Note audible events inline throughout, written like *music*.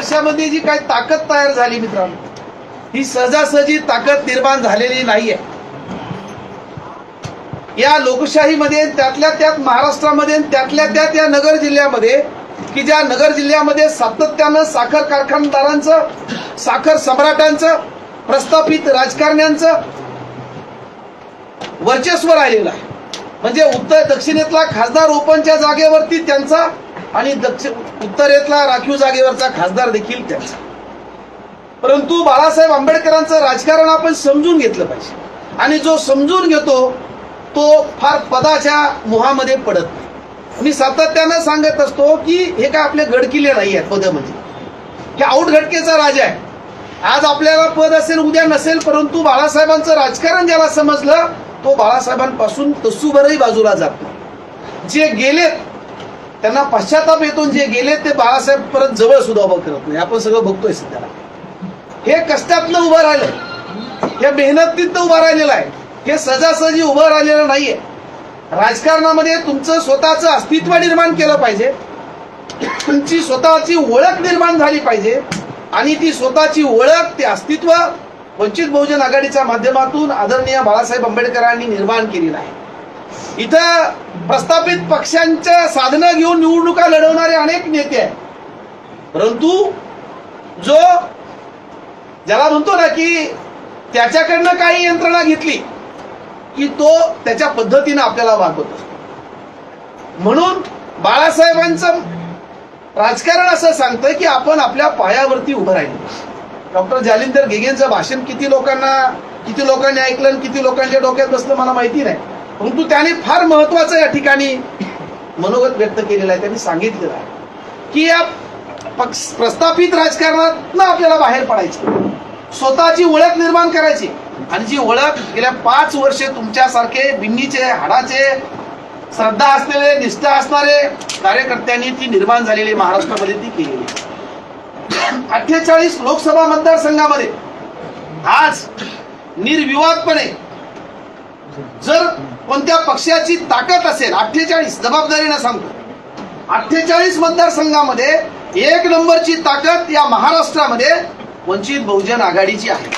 वर्षामध्ये जी काही ताकद तयार झाली मित्रांनो? ही सहजासहजी ताकद निर्माण झालेली नाहीये. या लोकशाहीमध्ये त्यातल्या त्यात महाराष्ट्रामध्ये त्यातल्या त्यात या नगर जिल्ह्यामध्ये की ज्या नगर जिल्ह्यामध्ये सातत्यानं साखर कारखानदारांचं साखर सम्राटांचं प्रस्थापित राजकारण्यांचं वर्चस्व राहिलेलं आहे. म्हणजे उत्तर दक्षिणेतला खासदार ओपनच्या जागेवरती त्यांचा आणि दक्षिण उत्तरेतला राखीव जागेवरचा खासदार देखील त्यांचा. परंतु बाळासाहेब आंबेडकरांचं राजकारण आपण समजून घेतलं पाहिजे. आणि जो समजून घेतो तो फार पदाच्या मोहामध्ये पडत नाही. मी सातत्यानं सांगत असतो की हे काय आपले गडकिल्ले नाही आहेत पद म्हणजे हे आउटघटकेचा राजा आहे. आज आपल्याला पद असेल उद्या नसेल परंतु बाळासाहेबांचं राजकारण ज्याला समजलं तो बाळासाहेबांपासून तसूभरही बाजूला जात नाही. जे गेलेत त्यांना पश्चाताप येतून जे गेले ते बाळासाहेब परत जवळ सुद्धा उभं करत नाही. आपण सगळं बघतोय सध्याला. हे कष्टातनं उभं राहिलंय. हे मेहनतीतनं उभं राहिलेलं आहे. हे सहजासहजी उभं राहिलेलं नाहीये. राजकारणामध्ये तुमचं स्वतःचं अस्तित्व निर्माण केलं पाहिजे. तुमची स्वतःची ओळख निर्माण झाली पाहिजे. आणि ती स्वतःची ओळख ते अस्तित्व वंचित बहुजन आघाडीच्या माध्यमातून आदरणीय बाळासाहेब आंबेडकरांनी निर्माण केलेलं आहे. इथं प्रस्थापित पक्षांच्या साधनं घेऊन निवडणुका लढवणारे अनेक नेते आहेत. परंतु जो ज्याला म्हणतो ना की त्याच्याकडनं काही यंत्रणा घेतली की तो त्याच्या पद्धतीनं आपल्याला वागवतो. म्हणून बाळासाहेबांचं राजकारण असं सांगतं की आपण आपल्या पायावरती उभं राहिलो. डॉक्टर जालिंदर गेगेंचं भाषण किती लोकांना किती लोकांनी ऐकलं आणि किती लोकांच्या डोक्यात बसलं मला माहिती नाही. परंतु त्याने फार महत्वाचं या ठिकाणी मनोगत व्यक्त केलेलं आहे त्यांनी सांगितलेलं आहे की या पक्ष प्रस्थापित राजकारणातनं आपल्याला बाहेर पडायचं. स्वतःची ओळख निर्माण करायची. आणि जी ओळख गेल्या पाच वर्षे तुमच्यासारखे बिन्नीचे हाडाचे श्रद्धा असलेले निष्ठा असणारे कार्यकर्त्यांनी ती निर्माण झालेली महाराष्ट्रामध्ये ती केलेली अठ्ठेचाळीस लोकसभा मतदारसंघामध्ये आज निर्विवादपणे जर कोणत्या पक्षाची ताकद असेल अठ्ठेचाळीस जबाबदारीनं सांगतो. अठ्ठेचाळीस मतदारसंघामध्ये एक नंबरची ताकद या महाराष्ट्रामध्ये वंचित बहुजन आघाडीची आहे.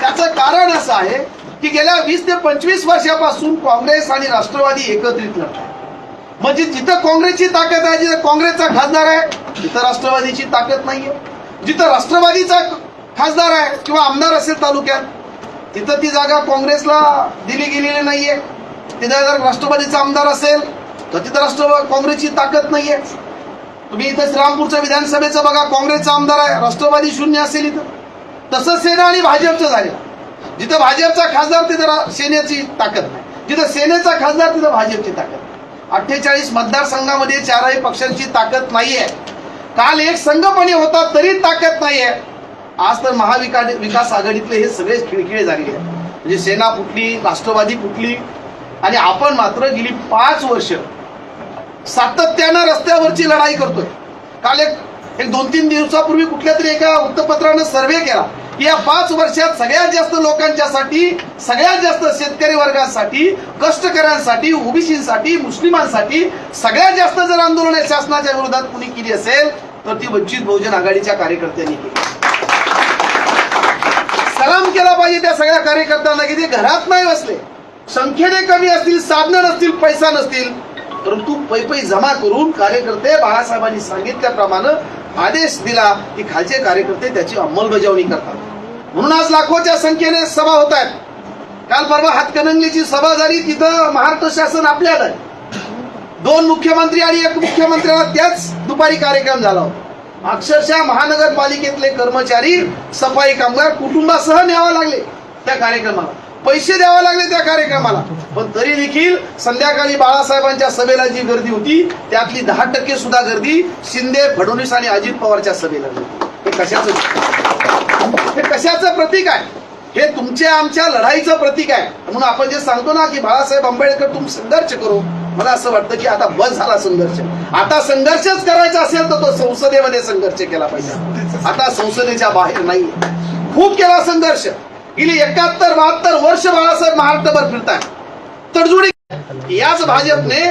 त्याचं कारण असं आहे की गेल्या वीस ते पंचवीस वर्षापासून काँग्रेस आणि राष्ट्रवादी एकत्रित लढत म्हणजे जिथं काँग्रेसची ताकद आहे जिथं काँग्रेसचा खासदार आहे तिथं राष्ट्रवादीची ताकद नाहीये. जिथं राष्ट्रवादीचा खासदार आहे किंवा आमदार असेल तालुक्यात तिथं ती जागा काँग्रेसला दिली गेलेली नाहीये. तिथं जर राष्ट्रवादीचा आमदार असेल तर तिथं राष्ट्रवादी काँग्रेसची ताकद नाहीये. तुम्ही इथं श्रीरामपूरच्या विधानसभेचं बघा काँग्रेसचा आमदार आहे राष्ट्रवादी शून्य असेल इथं. तसंच सेना आणि भाजपचं झालं. जिथं भाजपचा खासदार तिथं सेनेची ताकद नाही. जिथं सेनेचा खासदार तिथं भाजपची ताकद अठ्ठेचाळीस मतदारसंघामध्ये चारही पक्षांची ताकद नाहीये. काल एक संघपणे होता तरी ताकद नाहीये. आज तर महाविकास विकास आघाडीतले हे सगळे खिळखिळे झालेले आहेत. म्हणजे सेना फुटली राष्ट्रवादी फुटली आणि आपण मात्र गेली पाच वर्ष सातत्यानं रस्त्यावरची लढाई करतोय. काल एक एक दोन तीन दिवसापूर्वी कुठल्या तरी एका वृत्तपत्रानं सर्वे केला की या पाच वर्षात सगळ्यात जास्त लोकांच्यासाठी सगळ्यात जास्त शेतकरी वर्गासाठी कष्टकऱ्यांसाठी ओबीसीसाठी मुस्लिमांसाठी सगळ्यात जास्त जर आंदोलन शासनाच्या विरोधात कुणी केली असेल तर ती वंचित बहुजन आघाडीच्या कार्यकर्त्यांनी केली. सलाम केला पाहिजे त्या सगळ्या कार्यकर्त्यांना की ते घरात नाही बसले. संख्येने कमी असतील साधनं नसतील पैसा नसतील. परंतु पै पै जमा करून कार्यकर्ते बाळासाहेबांनी सांगितल्याप्रमाणे आदेश दिला की खालचे कार्यकर्ते त्याची अंमलबजावणी करतात. म्हणून आज लाखोच्या संख्येने सभा होत आहेत. काल परवा हातकणंगलीची सभा झाली तिथं महाराष्ट्र शासन आपल्याला दोन मुख्यमंत्री आणि एक मुख्यमंत्र्याला त्याच दुपारी कार्यक्रम झाला होता. अक्षरशः महानगरपालिकेतले कर्मचारी सफाई कामगार कुटुंबासह न्यावं लागले त्या कार्यक्रमाला. पैसे द्यावे लागले त्या कार्यक्रमाला. पण तरी देखील संध्याकाळी बाळासाहेबांच्या सभेला जी गर्दी होती त्यातली दहा टक्के सुद्धा गर्दी शिंदे फडणवीस आणि अजित पवारच्या सभेला हे कशाचं हे कशाचं प्रतीक आहे? हे तुमच्या आमच्या लढाईचं प्रतीक आहे. म्हणून आपण जे सांगतो ना की बाळासाहेब आंबेडकर तुम संघर्ष करू मला असं वाटतं की आता बस झाला संघर्ष. आता संघर्षच करायचा असेल तर तो संसदेमध्ये संघर्ष केला पाहिजे. आता संसदेच्या बाहेर नाही. खूप केला संघर्ष. गेली एकाहत्तर बहात्तर वर्ष बाळासाहेब महाराष्ट्रभर फिरताय तडजोडी. याच भाजपने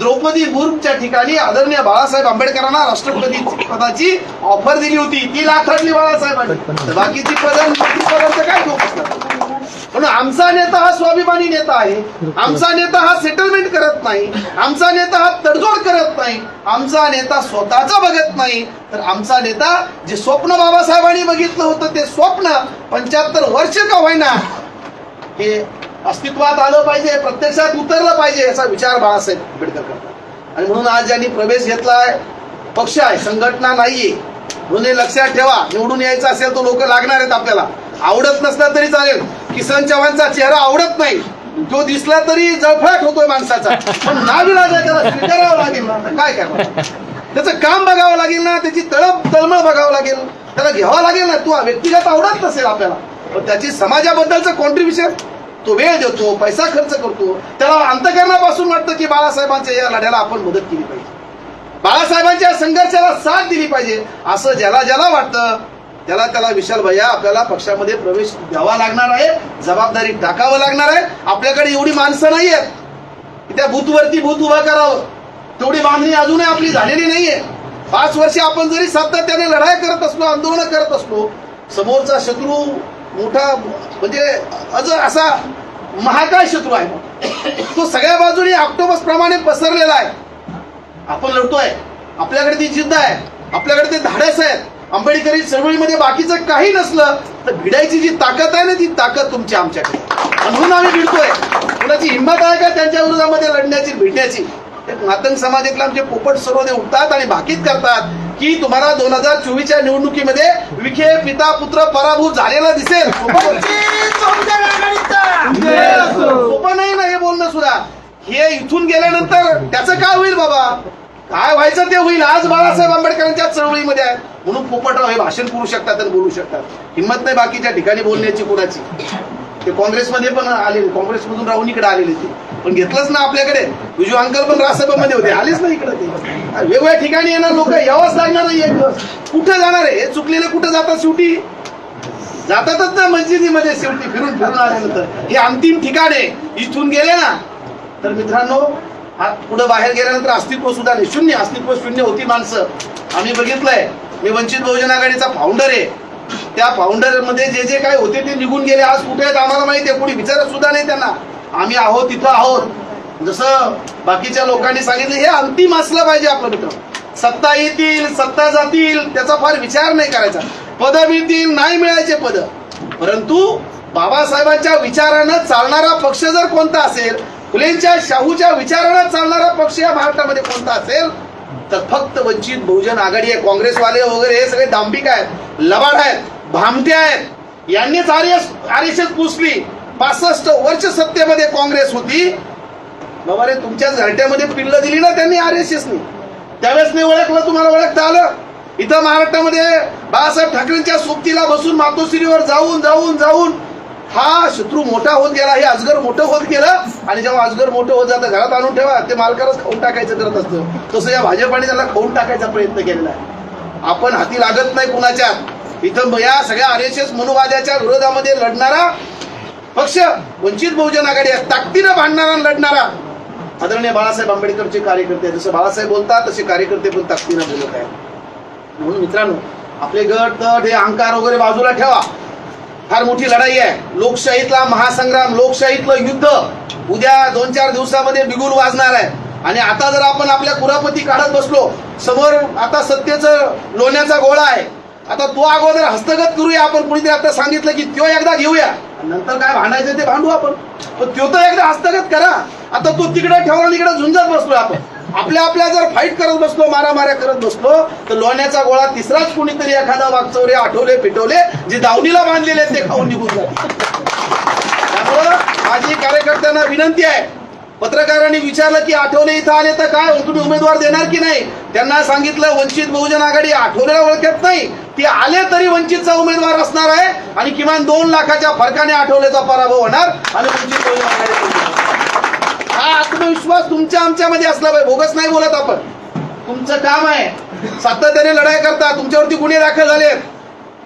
द्रौपदी मुर्मच्या ठिकाणी आदरणीय बाळासाहेब आंबेडकरांना राष्ट्रपती पदाची ऑफर दिली होती. ती लाखडली बाळासाहेबांनी. तर बाकीची पदं पदांचं काय म्हणून आमचा नेता हा स्वाभिमानी नेता आहे. आमचा नेता हा सेटलमेंट करत नाही. आमचा नेता हा तडजोड करत नाही. आमचा नेता स्वतःचा बघत नाही. तर आमचा नेता जे स्वप्न बाबासाहेबांनी बघितलं होतं ते स्वप्न पंच्याहत्तर वर्ष का होईना हे अस्तित्वात आलं पाहिजे प्रत्यक्षात उतरलं पाहिजे याचा विचार बाळासाहेब आंबेडकर करतात. आणि म्हणून आज ज्यांनी प्रवेश घेतलाय पक्ष आहे संघटना नाहीये. म्हणून हे लक्षात ठेवा निवडून यायचं असेल तर लोक लागणार आहेत आपल्याला. आवडत नसला तरी चालेल. किसन चव्हाणचा चेहरा आवडत नाही. तो दिसला तरी जळफळाट होतोय माणसाचा. पण नाविलाज आहे त्याला स्वीकारावं लागेल ना. काय करणार? त्याचं काम बघावं लागेल ना त्याची तळप तळमळ बघावं लागेल. त्याला घ्यावं लागेल ना. तू व्यक्तिगत आवडत नसेल आपल्याला. पण त्याची समाजाबद्दलचं कॉन्ट्रीब्युशन तो वेळ देतो पैसा खर्च करतो. त्याला अंतकरणापासून वाटतं की बाळासाहेबांच्या या लढ्याला आपण मदत केली पाहिजे. बाळासाहेबांच्या संघर्षाला साथ दिली पाहिजे. असं ज्याला ज्याला वाटतं त्याला त्याला विशाल भैया आपल्याला पक्षामध्ये प्रवेश द्यावा लागणार आहे जबाबदारी टाकावं लागणार आहे. आपल्याकडे एवढी माणसं नाही आहेत. की त्या भूतवरती भूत उभा करावं. तेवढी बांधणी अजूनही आपली झालेली नाहीये. पाच वर्ष आपण जरी सातत्याने लढाई करत असलो आंदोलन करत असलो समोरचा शत्रू मोठा म्हणजे अज असा महाकाय शत्रू आहे. तो सगळ्या बाजूने ऑक्टोबस प्रमाणे पसरलेला आहे. आपण लढतोय. आपल्याकडे ती जिद्द आहे. आपल्याकडे ते धाडस आहेत. आंबेडकरी चळवळीमध्ये बाकीचं काही नसलं तर भिडायची जी ताकद आहे ना ती ताकद तुमची आमच्याकडे. म्हणून आम्ही भिडतोय. कुणाची हिंमत आहे का त्यांच्या विरोधामध्ये लढण्याची भिडण्याची एक मातंग समाजातले आमचे पोपट सर्वदे उठतात आणि भाकीत करतात. की तुम्हाला दोन हजार चोवीसच्या निवडणुकीमध्ये विखे पिता पुत्र पराभूत झालेला दिसेल. सोपं नाही ना हे बोलणं सुद्धा. हे इथून गेल्यानंतर त्याचं काय होईल बाबा? काय व्हायचं ते होईल? आज बाळासाहेब आंबेडकरांच्या चळवळीमध्ये आहे. म्हणून पोपटराव हे भाषण करू शकतात आणि बोलू शकतात. हिंमत नाही बाकीच्या ठिकाणी बोलण्याची कोणाची. ते काँग्रेसमध्ये पण आलेले काँग्रेसमधून राहून इकडे आलेले ते. पण घेतलंच ना आपल्याकडे. विजू अंकल पण राज्यसभेमध्ये होते. आलेच ना इकडे ते. वेगवेगळ्या ठिकाणी येणार लोक. यावंच लागणार नाही एक दिवस. जाणार आहे? हे चुकलेलं कुठं जातात शेवटी? जातातच ना मस्जिदीमध्ये शेवटी फिरून फिरून आल्यानंतर. हे अंतिम ठिकाण आहे. इथून गेले ना. तर मित्रांनो हा पुढे बाहेर गेल्यानंतर अस्तित्व सुद्धा नाही. शून्य. अस्तित्व शून्य होती माणसं. आम्ही बघितलंय. मी वंचित बहुजन आघाडीचा फाउंडर आहे. त्या फाउंडरमध्ये जे जे काही होते ते निघून गेले. आज कुठे आहेत आम्हाला माहिती आहे. कोणी विचारत सुद्धा नाही त्यांना. आम्ही आहोत तिथं आहोत. जसं बाकीच्या लोकांनी सांगितलं हे अंतिम असलं पाहिजे आपलं मित्र. सत्ता येतील सत्ता जातील त्याचा फार विचार नाही करायचा. पद मिळतील नाही मिळायचे पद. परंतु बाबासाहेबांच्या विचारानं चालणारा पक्ष जर कोणता असेल फुलेंच्या शाहूच्या विचारानं चालणारा पक्ष या महाराष्ट्रामध्ये कोणता असेल तर फक्त वंचित बहुजन आघाडी आहे काँग्रेसवाले वगैरे हे सगळे दांभिक आहेत लबाड आहेत भामटे आहेत. यांनीच R S R S S पुसली. पासष्ट वर्ष सत्तेमध्ये काँग्रेस होती. बाबा रे तुमच्या झरट्यामध्ये पिल्ल दिली ना त्यांनी आर एस एसनी त्यावेळेस नाही ओळखलं तुम्हाला ओळखता आलं. इथं महाराष्ट्रामध्ये बाळासाहेब ठाकरेंच्या सोबतीला बसून मातोश्रीवर जाऊन जाऊन जाऊन हा शत्रू मोठा होत गेला हे अजगर मोठं होत गेलं. आणि जेव्हा अजगर मोठं होत जातं घरात आणून ठेवा ते मालकालाच खाऊन टाकायचं करत असतं. तसं या भाजपाने त्याला खाऊन टाकायचा प्रयत्न केलेला आहे. आपण हाती लागत नाही कुणाच्या. इथं या सगळ्या आर एस एस मनुवाद्याच्या विरोधामध्ये लढणारा पक्ष वंचित बहुजन आघाडी आहे. ताकदीनं भांडणारा आणि लढणारा आदरणीय बाळासाहेब आंबेडकरचे कार्यकर्ते आहेत. जसं बाळासाहेब बोलतात तसे कार्यकर्ते पण ताकदीनं बोलत आहेत. म्हणून मित्रांनो आपले गट तट हे अहंकार वगैरे बाजूला ठेवा. फार मोठी लढाई आहे. लोकशाहीतला महासंग्राम लोकशाहीतलं युद्ध उद्या दोन चार दिवसामध्ये बिगुल वाजणार आहे. आणि आता जर आपण आपल्या कुरापती काढत बसलो समोर आता सत्तेचं लोण्याचा गोळा आहे. आता तो अगोदर हस्तगत करूया. आपण कुणीतरी आता सांगितलं की तो एकदा घेऊया. नंतर काय भांडायचं ते भांडू आपण. पण तो तर एकदा हस्तगत करा. आता तो तिकडे ठेवला आणि इकडे झुंजत बसलोय आपण. आपल्या आपल्या जर फाईट करत बसलो मारामाऱ्या करत बसलो तर लोण्याचा गोळा तिसराच कुणीतरी एखादा वागचौरे आठवले पिटवले जे दावणीला बांधलेले आहेत ते खाऊन निघून जाते त्यामुळं माझी कार्यकर्त्यांना विनंती आहे पत्रकारांनी विचारलं की आठवले इथं आले तर काय? तुम्ही उमेदवार देणार की नाही? त्यांना सांगितलं वंचित बहुजन आघाडी आठवलेला ओळखत नाही. ते आले तरी वंचितचा उमेदवार असणार आहे आणि किमान दोन लाखाच्या फरकाने आठवलेचा पराभव होणार आणि वंचित बहुजन आघाडी हा आत्मविश्वास तुमच्या आमच्यामध्ये असला पाहिजे. भोगस नाही बोलत आपण. तुमचं काम आहे. सातत्याने लढाई करता. तुमच्यावरती गुन्हे दाखल झालेत.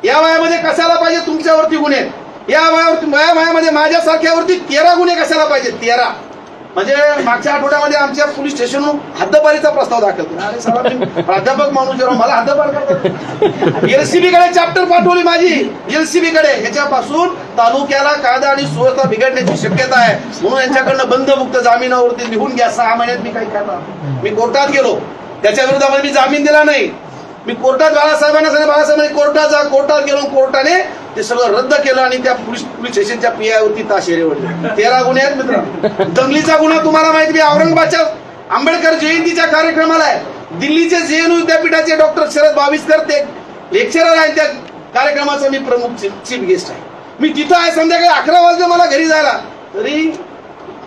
या वयामध्ये कशाला पाहिजे तुमच्यावरती गुन्हे? या वयावरती वयामध्ये माझ्यासारख्यावरती तेरा गुन्हे कशाला पाहिजे तेरा. म्हणजे मागच्या आठवड्यामध्ये आमच्या पोलीस स्टेशन हद्दपारीचा प्रस्ताव दाखल केला. अरे प्राध्यापक माणूस मला हद्दपार करतात एलसीबी कडे चॅप्टर पाठवली माझी. एलसीबी कडे ह्याच्यापासून तालुक्याला कायदा आणि सुव्यवस्था बिघडण्याची शक्यता आहे. म्हणून यांच्याकडनं बंदमुक्त जामिनावरती लिहून घ्या. सहा महिन्यात मी काही करणार मी कोर्टात गेलो. त्याच्या विरोधामध्ये मी जामीन दिला नाही. मी कोर्टात बाळासाहेबांना सांगितलं बाळासाहेबांनी कोर्टात जा कोर्टात गेलो कोर्टाने ते सगळं रद्द केलं आणि त्या पोलीस पोलीस स्टेशनच्या पीआय वरती ताशेरे ओढले. तेरा गुन्हे आहेत मित्र दंगलीचा गुन्हा तुम्हाला माहिती मी औरंगाबादच्या आंबेडकर जयंतीच्या कार्यक्रमाला आहे. दिल्लीचे जेएनयू विद्यापीठाचे डॉक्टर शरद बावीसकर ते लेक्चरर आहेत त्या कार्यक्रमाचा मी प्रमुख चीफ गेस्ट आहे. मी तिथं आहे संध्याकाळी अकरा वाजले मला घरी जायला. तरी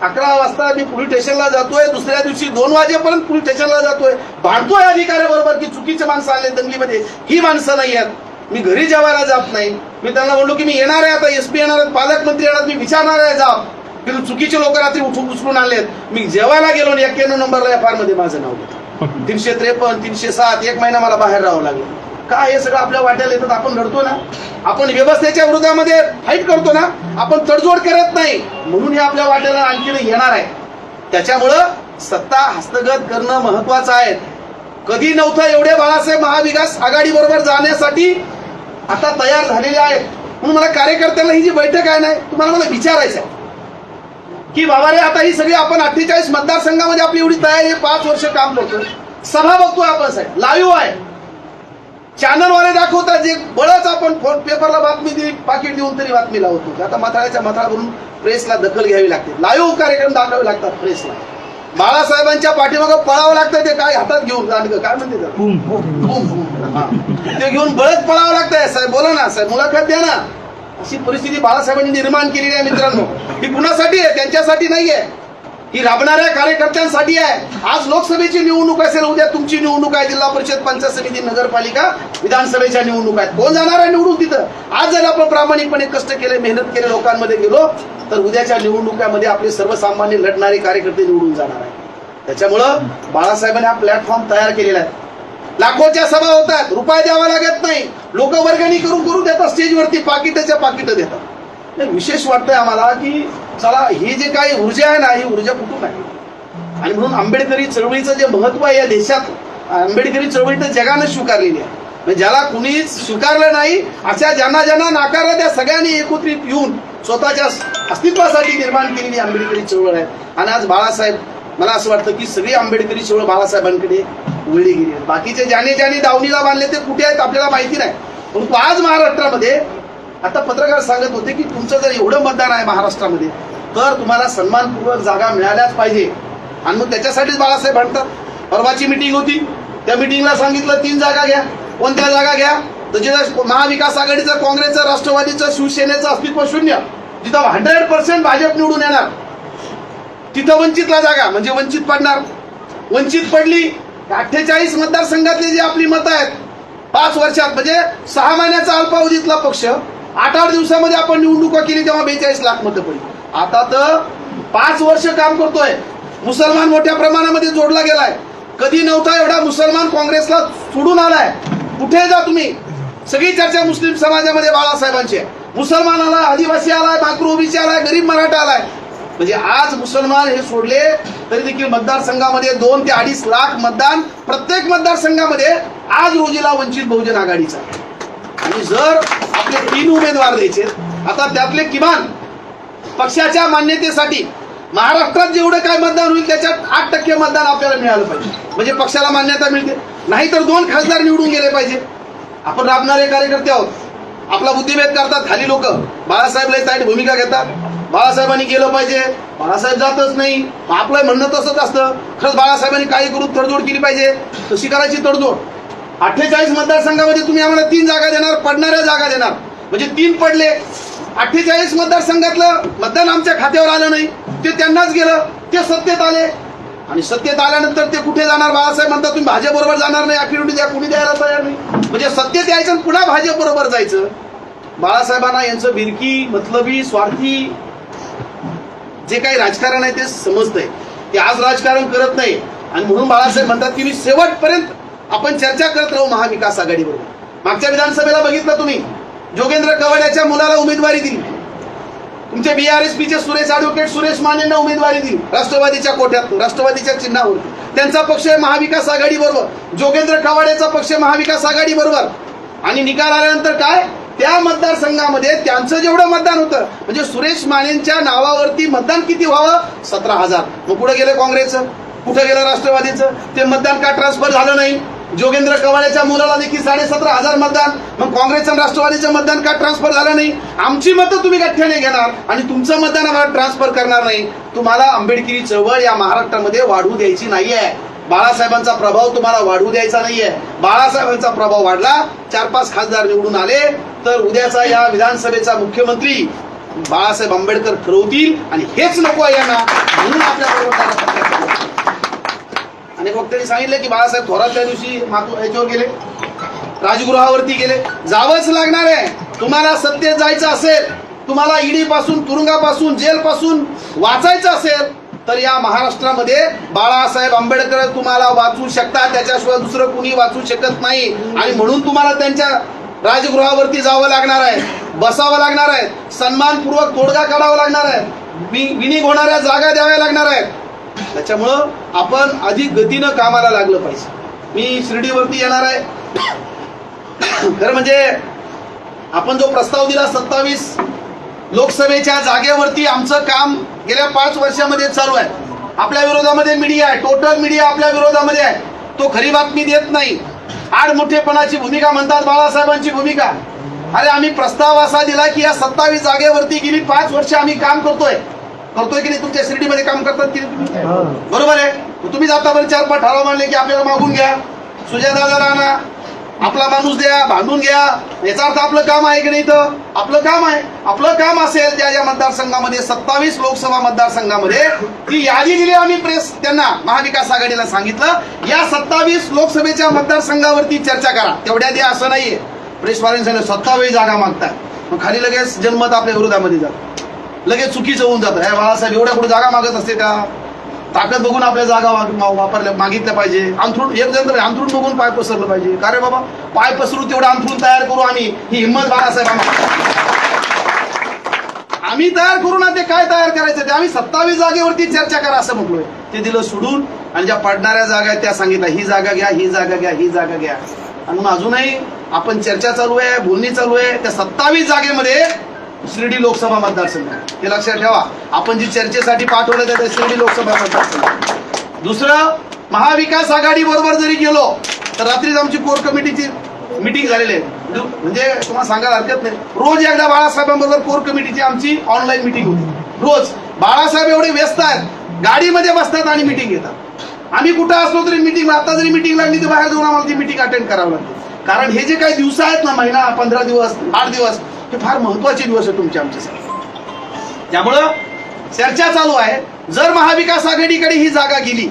अकरा वाजता मी पोलीस स्टेशनला जातोय दुसऱ्या दिवशी दोन वाजेपर्यंत पोलीस स्टेशनला जातोय. भांडतोय अधिकाऱ्याबरोबर की चुकीचे माणसं आले दंगलीमध्ये. ही माणसं नाही आहेत. मी घरी जेवायला जात नाही. मी त्यांना बोललो की मी येणार आहे आता एसपी येणार आहेत पालकमंत्री येणार मी विचारणार आहे जाब की चुकीचे लोक रात्री उठून उचलून आणलेत. मी जेवायला गेलो आणि एक्क्याण्णव नंबरला एफ आरमध्ये माझं नाव घेतलं. *laughs* तीनशे त्रेपन्न तीनशे सात एक महिना मला बाहेर राहावं लागलं. काय हे सगळं आपल्या वाट्याला येतात आपण लढतो ना. आपण व्यवस्थेच्या विरोधामध्ये फाईट करतो ना आपण तडजोड करत नाही. म्हणून हे आपल्या वाट्याला आणखी येणार आहे. त्याच्यामुळं सत्ता हस्तगत करणं महत्वाचं आहे. कधी नव्हतं एवढे बाळासाहेब महाविकास आघाडी बरोबर जाण्यासाठी आता तयार झालेले आहेत. म्हणून मला कार्यकर्त्यांना ही जी बैठक आहे ना तुम्हाला मला विचारायचं आहे. की बाबा रे आता ही सगळी आपण अठ्ठेचाळीस मतदारसंघामध्ये आपली एवढी तयारी आहे पाच वर्ष काम करतो सभा बघतोय आपण साहेब. लाईव्ह आहे. चॅनलवाले दाखवतात जे बळच आपण फोन पेपरला बातमी दिली पाकिट देऊन तरी बातमी लावतो. आता मथाळ्याच्या मथाळावरून प्रेसला दखल घ्यावी लागते. लाईव्ह कार्यक्रम दाखवावे लागतात प्रेसला बाळासाहेबांच्या पाठीमागं पळावं लागतं ते काय हातात घेऊन दांडगं काय म्हणते. ते घेऊन बळच पळावं लागतंय. साहेब बोला ना. साहेब मुलाखत द्या ना. अशी परिस्थिती बाळासाहेबांनी निर्माण केलेली आहे मित्रांनो. ही कुणासाठी आहे? त्यांच्यासाठी नाहीये. ही राबणाऱ्या कार्यकर्त्यांसाठी आहे. आज लोकसभेची निवडणूक असेल उद्या तुमची निवडणूक आहे जिल्हा परिषद पंचायत समिती नगरपालिका विधानसभेच्या निवडणूक आहेत. कोण जाणार आहे निवडून तिथं? आज जर आपण प्रामाणिकपणे कष्ट केले मेहनत केले लोकांमध्ये गेलो तर उद्याच्या निवडणुकामध्ये आपले सर्वसामान्य लढणारे कार्यकर्ते निवडून जाणार आहे त्याच्यामुळं बाळासाहेबांनी हा प्लॅटफॉर्म तयार केलेला आहे. लाखोच्या सभा होतात रुपये द्यावा लागत नाही. लोक वर्गणी करून करून देतात. स्टेजवरती पाकिटाच्या पाकिटं देतात. विशेष वाटतंय आम्हाला की चला ही जी काही ऊर्जा आहे ना ही ऊर्जा कुठून आहे? आणि म्हणून आंबेडकरी चळवळीचं जे महत्त्व आहे या देशात आंबेडकरी चळवळी तर जगानं स्वीकारलेली आहे. म्हणजे ज्याला कुणीच स्वीकारलं नाही अशा ज्यांना ज्यांना नाकारलं त्या सगळ्यांनी एकत्रित येऊन स्वतःच्या अस्तित्वासाठी निर्माण केलेली आंबेडकरी चळवळ आहे. आणि आज बाळासाहेब मला असं वाटतं की सगळी आंबेडकरी चळवळ बाळासाहेबांकडे वळली गेली बाकीचे ज्याने ज्याने दावणीला बांधले ते कुठे आहेत आपल्याला माहिती नाही. परंतु आज महाराष्ट्रामध्ये आता पत्रकार सांगत होते की तुमचं जर एवढं मतदान आहे महाराष्ट्रामध्ये तर तुम्हाला सन्मानपूर्वक जागा मिळाल्याच पाहिजे. आणि मग त्याच्यासाठीच बाळासाहेब म्हणतात परवाची मिटिंग होती त्या मिटिंगला सांगितलं तीन जागा घ्या. कोणत्या जागा घ्या? तर जिथं महाविकास आघाडीचं काँग्रेसचं राष्ट्रवादीचं शिवसेनेचं अस्तित्व शून्य. जिथं हंड्रेड पर्सेंट भाजप निवडून येणार तिथं वंचितला जागा म्हणजे वंचित पडणार. वंचित पडली अठ्ठेचाळीस मतदारसंघातली जी आपली मतं आहेत पाच वर्षात म्हणजे सहा महिन्याचा अल्पावधीतला पक्ष आठ आठ दिवसामध्ये आपण निवडणुका केली तेव्हा बेचाळीस लाख मतं पडली. आता तर पाच वर्ष काम करतोय. मुसलमान मोठ्या प्रमाणामध्ये जोडला गेलाय. कधी नव्हता एवढा मुसलमान काँग्रेसला सोडून आलाय. कुठे जा तुम्ही? सगळी चर्चा मुस्लिम समाजामध्ये बाळासाहेबांची आहे. मुसलमान आलाय आदिवासी आलाय माकरू ओबीसी आलाय गरीब मराठा आलाय. म्हणजे आज मुसलमान हे सोडले तरी देखील मतदारसंघामध्ये दोन ते अडीच लाख मतदान प्रत्येक मतदारसंघामध्ये आज रोजीला वंचित बहुजन आघाडीचा आहे. आणि जर आपले तीन उमेदवार द्यायचे आता त्यातले किमान पक्षाच्या मान्यतेसाठी महाराष्ट्रात जेवढं काय मतदान होईल त्याच्यात आठ टक्के मतदान आपल्याला मिळालं पाहिजे. म्हणजे पक्षाला मान्यता मिळते. नाहीतर दोन खासदार निवडून गेले पाहिजे. आपण राबणारे कार्यकर्ते आहोत. आपला बुद्धिभेद करतात खाली लोक. बाळासाहेब लय ताईट भूमिका घेतात. बाळासाहेबांनी केलं पाहिजे. बाळासाहेब जातच नाही. आपलं म्हणणं तसंच असतं. खरंच बाळासाहेबांनी काही करून तडजोड केली पाहिजे. तशी करायची तडजोड. अठ्ठेचाळीस मतदारसंघामध्ये तुम्ही आम्हाला तीन जागा देणार पडणाऱ्या जागा देणार. म्हणजे तीन पडले. अठ्ठेचाळीस मतदारसंघातलं मतदान आमच्या खात्यावर आलं नाही. ते त्यांनाच गेलं. ते सत्तेत आले. आणि सत्तेत आल्यानंतर ते कुठे जाणार? बाळासाहेब म्हणतात तुम्ही भाजपबरोबर जाणार नाही. अखिरुटी द्या कुणी द्यायला तयार नाही. म्हणजे सत्तेत यायचं आणि पुन्हा भाजपबरोबर जायचं. बाळासाहेबांना यांचं बिरकी मतलबी स्वार्थी जे काही राजकारण आहे ते समजतंय. ते आज राजकारण करत नाही. आणि म्हणून बाळासाहेब म्हणतात की मी शेवटपर्यंत आपण चर्चा करत राहू महाविकास आघाडीबरोबर. मागच्या विधानसभेला बघितलं तुम्ही? जोगेंद्र कवड्याच्या मुलाला उमेदवारी दिली. तुमचे बीआरएसपीचे सुरेश ऍडव्होकेट सुरेश मानेंना उमेदवारी दिली. राष्ट्रवादीच्या कोट्यात राष्ट्रवादीच्या चिन्हावर त्यांचा पक्ष आहे महाविकास आघाडी बरोबर जोगेंद्र कवाड्याचा पक्ष महाविकास आघाडी बरोबर आणि निकाल आल्यानंतर काय? त्या मतदारसंघामध्ये त्यांचं जेवढं मतदान होतं म्हणजे सुरेश मानेंच्या नावावरती मतदान किती व्हावं? सतरा हजार. मग कुठं गेलं काँग्रेसचं. कुठं गेलं राष्ट्रवादीचं. ते मतदान का ट्रान्सफर झालं नाही? जोगेंद्र कवाळेच्या मुलाला देखील साडे सतरा हजार मतदान मग काँग्रेसचं आणि राष्ट्रवादीचं मतदान का ट्रान्सफर झालं नाही? आमची मतं तुम्ही गठ्ठ्याने घेणार आणि तुमचं मतदान आम्हाला ट्रान्सफर करणार नाही. तुम्हाला आंबेडकरी चळवळ या महाराष्ट्रामध्ये वाढवू द्यायची नाहीये. बाळासाहेबांचा प्रभाव तुम्हाला वाढवू द्यायचा नाहीये. बाळासाहेबांचा प्रभाव वाढला चार पाच खासदार निवडून आले तर उद्याचा या विधानसभेचा मुख्यमंत्री बाळासाहेब आंबेडकर ठरवतील आणि हेच नको आहे यांना म्हणून आपल्या बरोबर अनेक वक्त्यांनी सांगितलं की बाळासाहेब थोरात त्या दिवशी मातू याच्यावर गेले. राजगृहावरती गेले. जावंच लागणार आहे. तुम्हाला सत्तेत जायचं असेल तुम्हाला ईडी पासून तुरुंगापासून जेलपासून वाचायचं असेल तर या महाराष्ट्रामध्ये बाळासाहेब आंबेडकर तुम्हाला वाचू शकतात. त्याच्याशिवाय दुसरं कुणी वाचू शकत नाही. आणि म्हणून तुम्हाला त्यांच्या राजगृहावरती जावं लागणार आहे. बसावं लागणार आहे. सन्मानपूर्वक तोडगा काढावा लागणार आहे. वि- होणाऱ्या जागा द्याव्या लागणार आहेत. त्याच्यामुळं आपण अधिक गतीनं कामाला लागलं पाहिजे. मी शिर्डीवरती येणार आहे. खरं म्हणजे आपण जो प्रस्ताव दिला सत्तावीस लोकसभेच्या जागेवरती आमचं काम गेल्या पाच वर्षामध्ये चालू आहे. आपल्या विरोधामध्ये मीडिया आहे. टोटल मीडिया आपल्या विरोधामध्ये आहे. तो खरी बातमी देत नाही. आडमुठेपणाची भूमिका म्हणतात बाळासाहेबांची भूमिका. अरे आम्ही प्रस्ताव असा दिला की या सत्तावीस जागेवरती गेली पाच वर्ष आम्ही काम करतोय. करतोय की नाही? तुमच्या शिर्डीमध्ये काम करतात की? बरोबर आहे. तुम्ही जाता बरं चार पाच ठराव मांडले की आपल्याला मागून घ्या. सुजयदादा राणा आपला माणूस द्या भांडून घ्या. याचा अर्थ आपलं काम आहे की नाही तर आपलं काम आहे. आपलं काम असेल त्या या मतदारसंघामध्ये सत्तावीस लोकसभा मतदारसंघामध्ये. ती यादी दिली आम्ही प्रेस त्यांना महाविकास आघाडीला सांगितलं. या सत्तावीस लोकसभेच्या मतदारसंघावरती चर्चा करा. तेवढ्या द्या असं नाहीये. प्रेसवाल्यांनी सांगितलं सत्तावीस जागा मागतात मग खाली लगेच जनमत आपल्या विरोधामध्ये जातं. लगेच चुकीचं होऊन जातं. हे बाळासाहेब एवढ्या कुठे जागा मागत असते का? ताकद बघून आपल्या जागा वापरल्या मागितल्या पाहिजे. अंथरूण एक जण तर अंथरूण बघून पाय पसरलं पाहिजे. का रे बाबा? पाय पसरू तेवढं अंथरूण तयार करू आम्ही. ही हिंमत बाळासाहेब आम्हाला. आम्ही तयार करू ना ते काय तयार करायचं? ते आम्ही सत्तावीस जागेवरती चर्चा करा असं म्हटलोय. ते दिलं सोडून आणि ज्या पडणाऱ्या जागा आहेत त्या सांगितल्या ही जागा घ्या ही जागा घ्या ही जागा घ्या. आणि मग अजूनही आपण चर्चा चालू आहे बोलणी चालू आहे. त्या सत्तावीस जागेमध्ये शिर्डी लोकसभा मतदारसंघ. आहे. हे लक्षात ठेवा. आपण जी चर्चेसाठी पाठवलं त्या शिर्डी लोकसभा मतदारसंघ. दुसरं महाविकास आघाडी बरोबर जरी गेलो तर रात्रीच आमची कोर कमिटीची मिटिंग झालेली आहे. म्हणजे तुम्हाला सांगायला हरकत नाही. रोज एकदा बाळासाहेबांबरोबर कोर कमिटीची आमची ऑनलाईन मिटिंग होती. रोज. बाळासाहेब एवढे व्यस्त आहेत. गाडीमध्ये बसतात आणि मिटिंग घेतात. आम्ही कुठं असलो तरी मिटिंग आता जरी मिटिंग लागली तर बाहेर जाऊन आम्हाला ती मिटिंग अटेंड करावं लागते. कारण हे जे काही दिवस आहेत ना महिना पंधरा दिवस आठ दिवस हे फार महत्त्वाचे दिवस आहे तुमच्या आमच्यासाठी. त्यामुळं चर्चा चालू आहे. जर महाविकास आघाडीकडे ही जागा गेली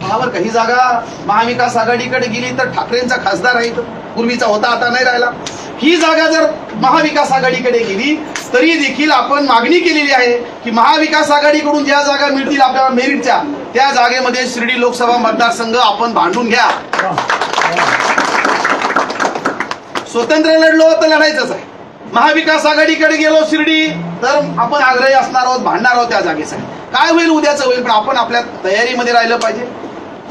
बरोबर का ही जागा महाविकास आघाडीकडे गेली तर ठाकरेंचा खासदार आहे. पूर्वीचा होता आता नाही राहिला. ही जागा जर महाविकास आघाडीकडे गेली तरी देखील आपण मागणी केलेली आहे की महाविकास आघाडीकडून ज्या जागा मिळतील आपल्याला मेरिटच्या त्या जागेमध्ये शिर्डी लोकसभा मतदारसंघ आपण भांडून घ्या. स्वतंत्र लढलो तर लढायचंच आहे. महाविकास आघाडीकडे गेलो शिर्डी तर आपण आग्रही असणार आहोत भांडणार आहोत त्या जागेसाठी काय होईल उद्याचं होईल पण आपण आपल्या तयारीमध्ये राहिलं पाहिजे.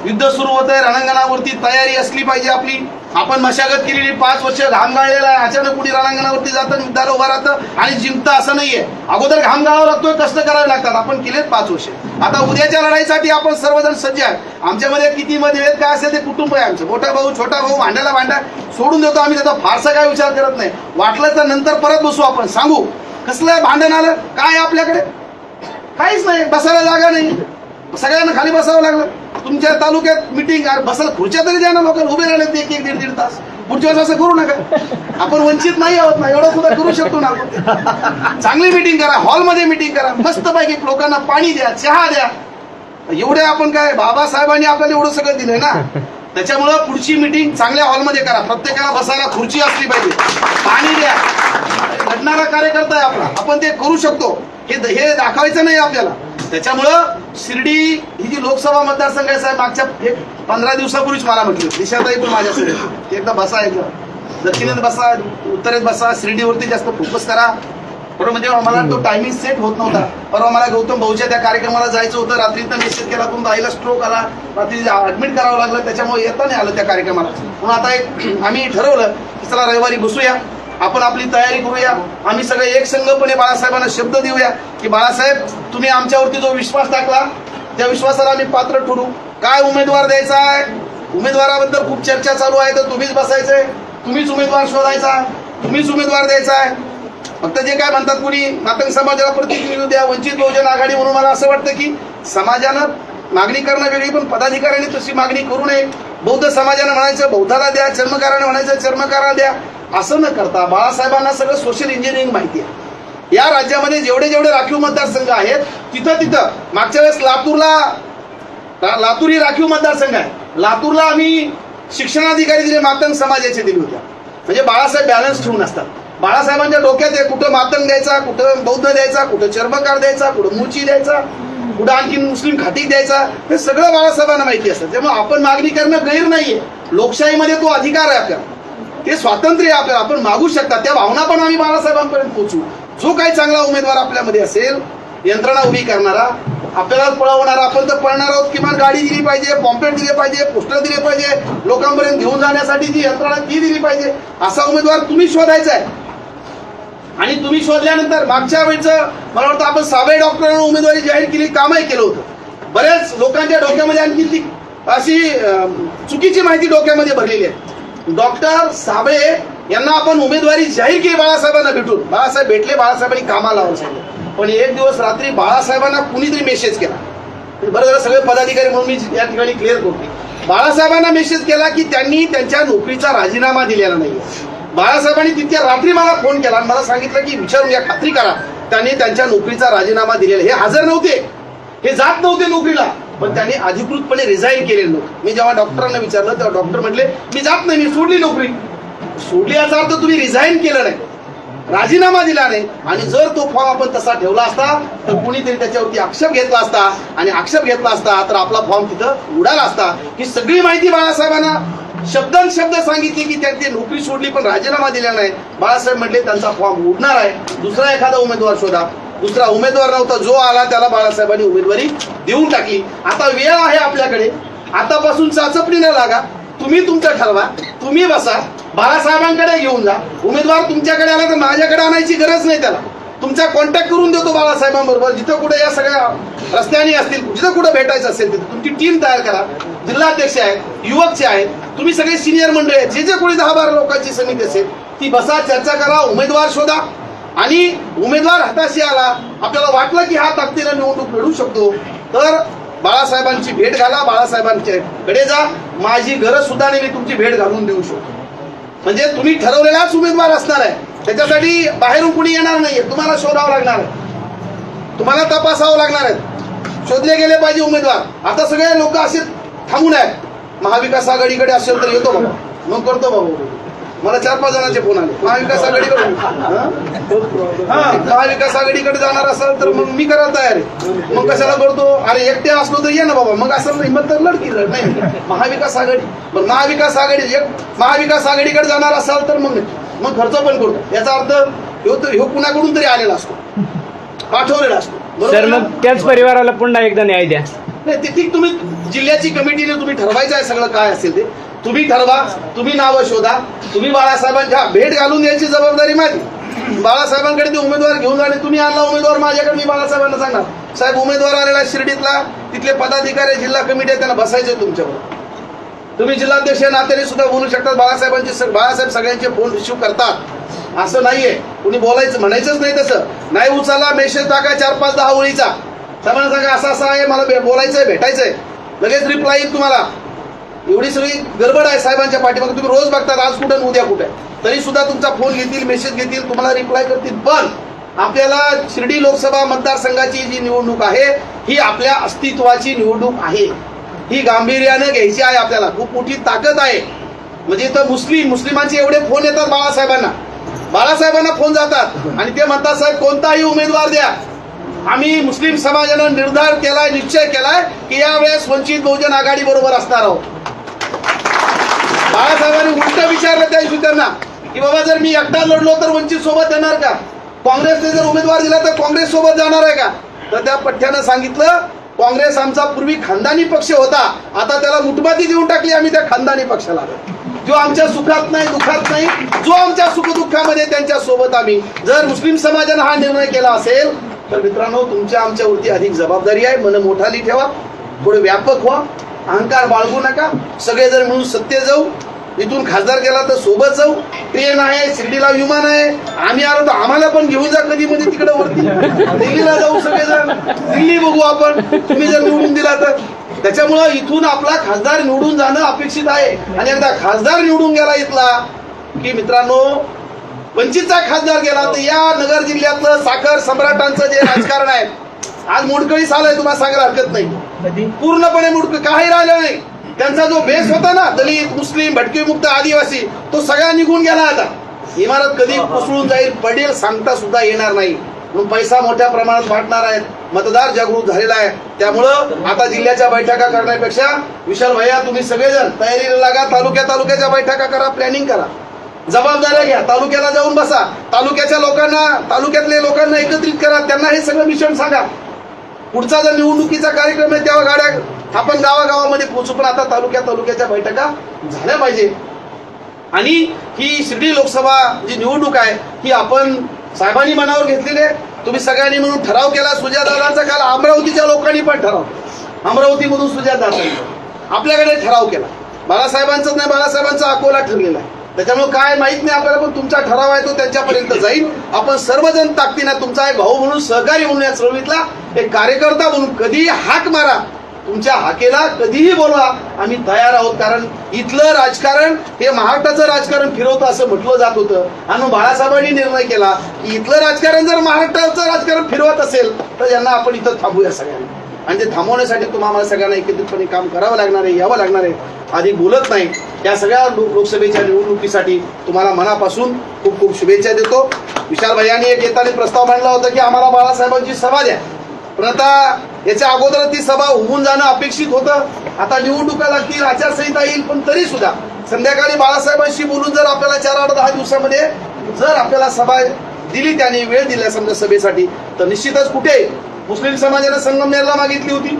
युद्ध सुरू होत आहे रणांगणावरती तयारी असली पाहिजे आपली. आपण मशागत केलेली पाच वर्ष घाम गाळलेला आहे. अचानक कुणी रणांगणावरती जातं युद्धाला उभा राहतं आणि जिंकतं असं नाहीये. अगोदर घाम गाळावा लागतोय कष्ट करावे लागतात. आपण केलेत पाच वर्ष. आता उद्याच्या लढाईसाठी आपण सर्वजण सज्ज आहे आमच्यामध्ये किती मध्ये आहेत काय असेल ते कुटुंब आहे आमचं. मोठा भाऊ छोटा भाऊ भांड्याला भांडा. सोडून देतो आम्ही त्याचा फारसा काय विचार करत नाही. वाटलं तर नंतर परत बसू आपण. सांगू कसलं भांडण आलं? काय आहे आपल्याकडे? काहीच नाही. बसायला जागा नाही. सगळ्यांना खाली बसावं लागलं. तुमच्या तालुक्यात मिटिंग बसायला खुर्च्या तरी द्या ना लोकांना उभे राहिले एक एक दीड दीड तास. पुढच्या वेळेस असं करू नका. आपण वंचित नाही आहोत ना. एवढं सुद्धा करू शकतो ना आपण. चांगली मिटिंग करा. हॉलमध्ये मिटिंग करा. मस्तपैकी लोकांना पाणी द्या चहा द्या. एवढे आपण काय बाबासाहेबांनी आपल्याला एवढं सगळं दिलंय ना? त्याच्यामुळं पुढची मिटिंग चांगल्या हॉलमध्ये करा. प्रत्येकाला बसायला खुर्ची असली पाहिजे. पाणी द्या. घडणारा कार्यकर्ता आहे आपला. आपण ते करू शकतो. हे हे दाखवायचं नाही आपल्याला. त्याच्यामुळं शिर्डी ही जी लोकसभा मतदारसंघ आहे साहेब मागच्या एक पंधरा दिवसापूर्वीच मला म्हटलं दिशाताई पण माझ्यासोबत एकदा बसा एकदा दक्षिणेत बसा उत्तरेत बसा शिर्डीवरती जास्त फोकस करा. बरोबर म्हणजे मला तो टायमिंग सेट होत नव्हता. परवा मला गौतम भाऊच्या त्या कार्यक्रमाला जायचं होतं. रात्रीचा मेसेज केला तुमचा आईला स्ट्रोक आला. रात्री ऍडमिट करावं लागलं त्याच्यामुळे येता नाही आलं त्या कार्यक्रमाला. म्हणून आता एक *clears throat* आम्ही ठरवलं की चला रविवारी बसूया. आपण आपली तयारी करूया. आम्ही सगळे एक संघपणे बाळासाहेबांना शब्द देऊया की बाळासाहेब तुम्ही आमच्यावरती जो विश्वास टाकला त्या विश्वासाला आम्ही पात्र ठरू. काय उमेदवार द्यायचा आहे? उमेदवाराबद्दल खूप चर्चा चालू आहे तर तुम्हीच बसायचंय. तुम्हीच उमेदवार शोधायचा तुम्हीच उमेदवार द्यायचा आहे. फक्त जे काय म्हणतात कुणी मातंग समाजाला प्रतिनिधी द्या वंचित बहुजन आघाडी म्हणून मला असं वाटतं की समाजानं मागणी करणं वेगळी पण पदाधिकाऱ्यांनी तशी मागणी करू नये. बौद्ध समाजानं म्हणायचं बौद्धाला द्या चर्मकाराने म्हणायचं चर्मकाराला द्या. असं न करता बाळासाहेबांना सगळं सोशल इंजिनिअरिंग माहिती आहे. या राज्यामध्ये जेवढे जेवढे राखीव मतदारसंघ आहेत तिथं तिथं मागच्या वेळेस लातूरला लातूर ही राखीव मतदारसंघ आहे. लातूरला आम्ही शिक्षणाधिकारी दिले मातंग समाजाचे दिले होते. म्हणजे बाळासाहेब बॅलन्स ठेवून असतात. बाळासाहेबांच्या डोक्यात आहे कुठं मातंग द्यायचा कुठं बौद्ध द्यायचा कुठं चर्मकार द्यायचा कुठं मुची द्यायचा कुठं आणखीन मुस्लिम खाटी द्यायचा हे सगळं बाळासाहेबांना माहिती असतं. त्यामुळे आपण मागणी करणं गैर नाहीये. लोकशाहीमध्ये तो अधिकार आहे आपल्याला. ते स्वातंत्र्य आपल्याला. आपण मागू शकता. त्या भावना पण आम्ही बाळासाहेबांपर्यंत पोहोचू. जो काही चांगला उमेदवार आपल्यामध्ये असेल यंत्रणा उभी करणारा आपल्याला पळवणारा आपण तर पळणार आहोत. किमान गाडी दिली पाहिजे पॉम्पलेट दिले पाहिजे पोस्टर दिले पाहिजे लोकांपर्यंत घेऊन जाण्यासाठी जी यंत्रणा ती दिली पाहिजे. असा उमेदवार तुम्ही शोधायचा आहे. आणि तुम्ही शोधल्यानंतर मागच्या वेळचं मला वाटतं आपण साबळे डॉक्टरांना उमेदवारी जाहीर केली कामही केलं होतं. बऱ्याच लोकांच्या डोक्यामध्ये आणखी ती अशी चुकीची माहिती डोक्यामध्ये भरलेली आहे. डॉक्टर साबळे यांना आपण उमेदवारी जाहीर केली बाळासाहेबांना भेटून. बाळासाहेब भेटले बाळासाहेबांनी कामाला लावून सांगितलं. पण एक दिवस रात्री बाळासाहेबांना कुणीतरी मेसेज केला. बरं झालं सगळे पदाधिकारी म्हणून मी या ठिकाणी क्लिअर करतो बाळासाहेबांना मेसेज केला की त्यांनी त्यांच्या नोकरीचा राजीनामा दिलेला नाही बाळासाहेबांनी तितक्या रात्री मला फोन केला आणि मला सांगितलं की विचारून या खात्री करा. त्यांनी त्यांच्या नोकरीचा राजीनामा दिलेला हे हजर नव्हते. हे जात नव्हते नोकरीला. पण त्याने अधिकृतपणे रिझाईन केलेलं नव्हतं मी जेव्हा डॉक्टरांना विचारलं तेव्हा डॉक्टर म्हटले मी जात नाही मी सोडली नोकरी. सोडली याचा अर्थ तुम्ही रिझाईन केलं नाही. राजीनामा दिला नाही. आणि जर तो फॉर्म आपण तसा ठेवला असता तर कुणीतरी त्याच्यावरती आक्षेप घेतला असता. आणि आक्षेप घेतला असता तर आपला फॉर्म तिथं उडाला असता. ही सगळी माहिती बाळासाहेबांना शब्दान शब्द सांगितले की त्यांनी नोकरी सोडली पण राजीनामा दिला नाही. बाळासाहेब म्हटले त्यांचा फॉर्म उडणार आहे. दुसरा एखादा उमेदवार शोधा. दुसरा उमेदवार नव्हता जो आला त्याला बाळासाहेबांनी उमेदवारी देऊन टाकली. आता वेळ आहे आपल्याकडे. आतापासून चाचपणी न लागा. तुम्ही तुमचं ठरवा. तुम्ही बसा. बाळासाहेबांकडे घेऊन जा. उमेदवार तुमच्याकडे आला तर माझ्याकडे आणायची गरज नाही त्याला. तुमचा कॉन्टॅक्ट करून देतो बाळासाहेबांबरोबर. जिथं कुठे या सगळ्या रस्त्याने असतील जिथं कुठं भेटायचं असेल तिथं तुमची टीम तयार करा. जिल्हाध्यक्ष आहेत युवकचे आहेत. तुम्ही सगळे सिनियर मंडळी आहेत. जे जे कोणी दहा बारा लोकांची समिती असेल ती बसा चर्चा करा उमेदवार शोधा. आणि उमेदवार हाताशी आला आपल्याला वाटलं की हा ताकदीनं निवडणूक लढू शकतो. तर बाळासाहेबांची भेट घाला बाळासाहेबांच्याकडे जा. माझी गरज सुद्धा नाही मी तुमची भेट घालून देऊ शकतो. म्हणजे तुम्ही ठरवलेलाच उमेदवार असणार आहे. त्याच्यासाठी बाहेरून कुणी येणार नाहीये. तुम्हाला शोधावं लागणार आहे. तुम्हाला तपासावं लागणार आहे. शोधले गेले पाहिजे उमेदवार. आता सगळे लोक असे थांबून आहेत. महाविकास आघाडीकडे असेल तर येतो बाबा. मग करतो बाबा. मला चार पाच जणांचे फोन आले. महाविकास आघाडीकडे हा? महाविकास आघाडीकडे जाणार असाल तर मग मी करायला तयार आहे. मग कशाला करतो? अरे एकटे असलो तर ये ना बाबा. मग असं हिंमत तर लढकी लढ नाही. महाविकास आघाडी. पण महाविकास आघाडी एक महाविकास आघाडीकडे जाणार असाल तर मग मग खर्च पण करतो याचा अर्थ ह्यो तर- ह्यो कुणाकडून तरी आलेला असतो. पाठवलेला असतो. सर? मग त्याच परिवाराला पुन्हा एकदा न्याय द्या. नाही ते ठीक तुम्ही जिल्ह्याची कमिटीने तुम्ही ठरवायचं आहे सगळं काय असेल ते. तुम्ही ठरवा तुम्ही नावं शोधा तुम्ही बाळासाहेबांच्या भेट घालून द्यायची जबाबदारी माझी. बाळासाहेबांकडे ते उमेदवार घेऊन जाणे तुम्ही आणला उमेदवार माझ्याकडे मी बाळासाहेबांना सांगणार. साहेब उमेदवार आलेला शिर्डीतला तिथले पदाधिकारी जिल्हा कमिटी आहे त्यांना बसायचे तुमच्यावर. तुम्ही जिल्हाध्यक्ष नात्याने सुद्धा बोलू शकतात बाळासाहेबांचे बाळासाहेब सगळ्यांचे फोन रिसिव्ह करतात. असं नाहीये. कुणी बोलायचं म्हणायचंच नाही तसं. नाही उचाला मेसेज टाका चार पाच दहा ओळीचा. साहेबांना सांगा असं असं आहे मला भे- बोलायचंय भेटायचंय. लगेच रिप्लाय येईल तुम्हाला. एवढी सगळी गडबड आहे साहेबांच्या पाठीमागे. तुम्ही रोज बघतात आज कुठं उद्या कुठे. तरी सुद्धा तुमचा फोन घेतील मेसेज घेतील तुम्हाला रिप्लाय करतील. पण आपल्याला शिर्डी लोकसभा मतदारसंघाची जी निवडणूक आहे ही आपल्या अस्तित्वाची निवडणूक आहे. ही गांभीर्यानं घ्यायची आहे आपल्याला. खूप मोठी ताकद आहे. म्हणजे इथं मुस्लिम मुस्लिमांचे एवढे फोन येतात बाळासाहेबांना. बाळासाहेबांना फोन जातात. आणि ते म्हणतात साहेब कोणताही उमेदवार द्या. आम्ही मुस्लिम समाजानं निर्धार केलाय निश्चय केलाय की यावेळेस वंचित बहुजन आघाडी बरोबर असणार आहोत. बाळासाहेबांनी उलट विचारलं त्या दिवशी त्यांना की बाबा जर मी एकटा लढलो तर वंचित सोबत येणार का? काँग्रेसने जर उमेदवार दिला तर काँग्रेस सोबत जाणार आहे का? तर त्या पठ्ठ्यानं सांगितलं काँग्रेस आमचा पूर्वी खानदानी पक्ष होता आता त्याला मुठबाती देऊन टाकली आम्ही त्या खानदानी पक्षाला. जो आमच्या सुखात नाही दुखात नाही जो आमच्या सुखदुःखामध्ये त्यांच्यासोबत आम्ही. जर मुस्लिम समाजानं हा निर्णय केला असेल तर मित्रांनो तुमच्या आमच्यावरती अधिक जबाबदारी आहे मन मोठाली ठेवा थोडं व्यापक व्हा. अहंकार बाळगू नका. सगळे जर मिळून सत्य जाऊ. इथून खासदार गेला तर सोबत जाऊ. ट्रेन आहे शिर्डीला विमान आहे. आम्ही आलो तर आम्हाला पण घेऊन जा कधी मध्ये तिकडे वरती. दिल्लीला जाऊ सगळेजण. दिल्ली बघू आपण. तुम्ही जर निवडून दिला तर. त्याच्यामुळं इथून आपला खासदार निवडून जाणं अपेक्षित आहे. आणि एकदा खासदार निवडून गेला इथला की मित्रांनो वंचितचा खासदार गेला तर या नगर जिल्ह्यातलं साखर सम्राटांचं जे राजकारण आहे. आज मोडकळीस आलंय तुम्हाला सांगायला हरकत नाही. पूर्णपणे मुडक काही राहिलं नाही. त्यांचा जो बेस होता ना दलित मुस्लिम भटकेमुक्त आदिवासी तो सगळा निघून गेला आता. इमारत कधी कोसळून जाईल पडेल सांगता सुद्धा येणार नाही. म्हणून पैसा मोठ्या प्रमाणात वाटणार आहेत मतदार जागृत झालेला आहे. त्यामुळं आता जिल्ह्याच्या बैठका करण्यापेक्षा विशाल भैया तुम्ही सगळेजण तयारीला लागा तालुक्या तालुक्याच्या बैठका करा प्लॅनिंग करा. जबाबदाऱ्या घ्या. तालुक्याला जाऊन बसा. तालुक्याच्या लोकांना तालुक्यातले लोकांना एकत्रित करा. त्यांना हे सगळं मिशन सांगा. पुढचा जर निवडणुकीचा कार्यक्रम आहे तेव्हा गाड्या आपण गावागावामध्ये पोहोचू. पण आता तालुक्या तालुक्याच्या बैठका झाल्या पाहिजे. आणि ही शिर्डी लोकसभा जी निवडणूक आहे ही आपण साहेबांनी मनावर घेतलेली आहे. तुम्ही सगळ्यांनी म्हणून ठराव केला. सुजादादांचा काल अमरावतीच्या लोकांनी पण ठराव अमरावतीमधून सुजातदादांनी आपल्याकडे ठराव केला. बाळासाहेबांचाच नाही बाळासाहेबांचा अकोला ठरलेला आहे. त्याच्यामुळे काय माहीत नाही आपल्याला पण तुमचा ठराव आहे तो त्यांच्यापर्यंत जाईल. आपण सर्वजण ताकदीनं तुमचा एक भाऊ म्हणून सहकारी म्हणून या चळवळीतला एक कार्यकर्ता म्हणून कधीही हाक मारा. तुमच्या हाकेला कधीही बोलवा. आम्ही तयार आहोत कारण इथलं राजकारण हे महाराष्ट्राचं राजकारण फिरवतं असं म्हटलं जात होतं. आणि बाळासाहेबांनी निर्णय केला की इथलं राजकारण जर महाराष्ट्राचं राजकारण फिरवत असेल तर यांना आपण इथं थांबूया सगळ्यांनी. आणि ते थांबवण्यासाठी तुम्हाला सगळ्यांना एकत्रितपणे काम करावं लागणार आहे यावं लागणार आहे आधी बोलत नाही. या सगळ्या लोकसभेच्या निवडणुकीसाठी तुम्हाला मनापासून खूप खूप शुभेच्छा देतो. विशाल भैयानी एक येताना प्रस्ताव मांडला होता की आम्हाला बाळासाहेबांची सभा द्या. पण आता याच्या अगोदर ती सभा होऊन जाणं अपेक्षित होतं. आता निवडणुका लागतील आचारसंहिता येईल पण तरी सुद्धा संध्याकाळी बाळासाहेबांशी बोलून जर आपल्याला चार आठ दहा दिवसामध्ये जर आपल्याला सभा दिली त्याने वेळ दिला समजा सभेसाठी तर निश्चितच कुठे मुस्लिम समाजाने संगमनेरला मागितली होती.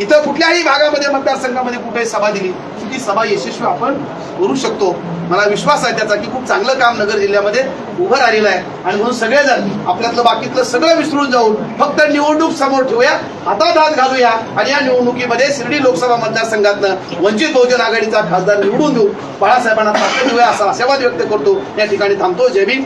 इथं कुठल्याही भागामध्ये मतदारसंघामध्ये कुठे सभा दिली. ती सभा यशस्वी आपण करू शकतो. मला विश्वास आहे त्याचा की खूप चांगलं काम नगर जिल्ह्यामध्ये उभं राहिलेलं आहे. आणि म्हणून सगळेजण आपल्यातलं बाकीतलं सगळं विसरून जाऊन फक्त निवडणूक समोर ठेवूया हातात हात घालूया आणि या निवडणुकीमध्ये शिर्डी लोकसभा मतदारसंघातनं वंचित बहुजन आघाडीचा खासदार निवडून देऊ बाळासाहेबांना ताकद देऊया असा आशावाद व्यक्त करतो. या ठिकाणी थांबतो. जय भीम.